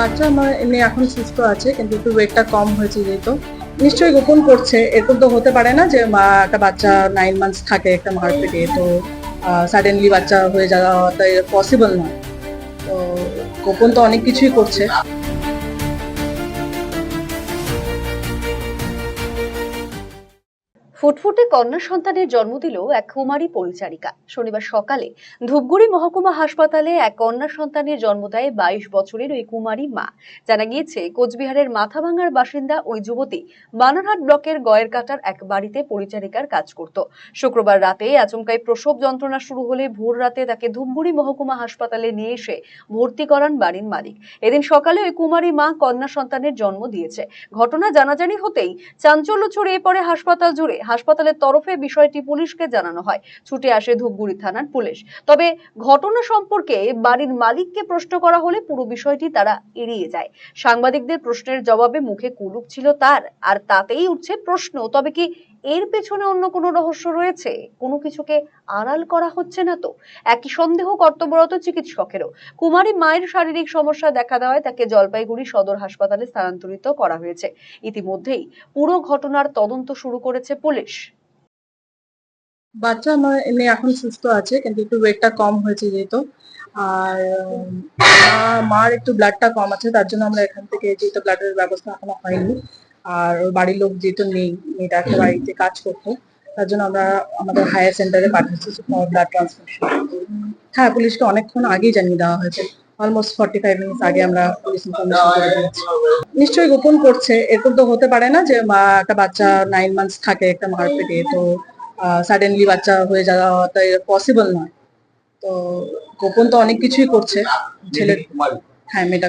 বাচ্চা আমার এমনি এখন সুস্থ আছে, কিন্তু একটু ওয়েটটা কম হয়েছে যেহেতু। নিশ্চয়ই গোপন করছে এরকম তো হতে পারে না যে মা একটা বাচ্চা নাইন মান্থস থাকে একটা মার পেটে তো সাডেনলি বাচ্চা হয়ে যাওয়াটা পসিবল নয় তো গোপন তো অনেক কিছুই করছে। ফুটফুটে কন্যা সন্তানের জন্ম দিল এক কুমারী পরিচারিকা। শনিবার সকালে ধূপগুড়ি মহকুমা হাসপাতালে এক কন্যা সন্তানের জন্ম দেয় বাইশ বছরের ওই কুমারী মা। জানা গিয়েছে, কোচবিহারের মাথাভাঙার বাসিন্দা ওই যুবতী বানারহাট ব্লকের গয়ের কাটার এক বাড়িতে পরিচারিকার কাজ করত। শুক্রবার রাতে আচমকাই প্রসব যন্ত্রণা শুরু হলে ভোর রাতে তাকে ধূপগুড়ি মহকুমা হাসপাতালে নিয়ে এসে ভর্তি করান বাড়ির মালিক। এদিন সকালে ওই কুমারী মা কন্যা সন্তানের জন্ম দিয়েছে। ঘটনা জানাজানি হতেই চাঞ্চল্য ছড়িয়ে পড়ে হাসপাতাল জুড়ে। হাসপাতালের তরফে বিষয়টি পুলিশকে জানানো হয়। ছুটে আসে ধূপগুড়ি থানার পুলিশ। তবে ঘটনা সম্পর্কে বাড়ির মালিককে প্রশ্ন করা হলে পুরো বিষয়টি তারা এড়িয়ে যায়। সাংবাদিকদের প্রশ্নের জবাবে মুখে কুলুপ ছিল তার, আর তাতেই উঠছে প্রশ্ন। তবে কি এর পেছনে অন্য কোনো রহস্য রয়েছে? কোনো কিছুকে আড়াল করা হচ্ছে না তো? একই সন্দেহ কর্তব্যরত চিকিৎসকেরও। কুমারী মায়ের শারীরিক সমস্যা দেখা দেওয়ায় তাকে জলপাইগুড়ি সদর হাসপাতালে স্থানান্তরিত করা হয়েছে। ইতিমধ্যেই পুরো ঘটনার তদন্ত শুরু করেছে পুলিশ। বাচ্চা আমার এমনি এখন সুস্থ আছে, কিন্তু একটু ওয়েটটা কম হয়েছে যেহেতু। আর মার একটু ব্লাডটা কম আছে, তার জন্য আমরা এখান থেকে যেহেতু ব্লাডের ব্যবস্থা এখনও হয়নি। আর ওর বাড়ির লোক যেহেতু নেই মেয়েটা একটা বাড়িতে কাজ করতো তার জন্য আমরা আমাদের হায়ার সেন্টারে পাঠিয়েছি ব্লাড ট্রান্সফিউশন হ্যাঁ পুলিশকে অনেকক্ষণ আগেই জানিয়ে দেওয়া হয়েছে। অলমোস্ট ফর্টি ফাইভ মিনিটস আগে আমরা পুলিশ ইনফরমেশন করে দিয়েছি। নিশ্চয়ই গোপন করছে এরকম তো হতে পারে না যে মা একটা বাচ্চা নাইন মান্থস থাকে একটা মার পেটে তো সাডেনলি বাচ্চা হয়ে যাওয়া যাওয়াটা পসিবল নয়। তো গোপন তো অনেক কিছুই করছে। ছেলে হ্যাঁ মেয়েটা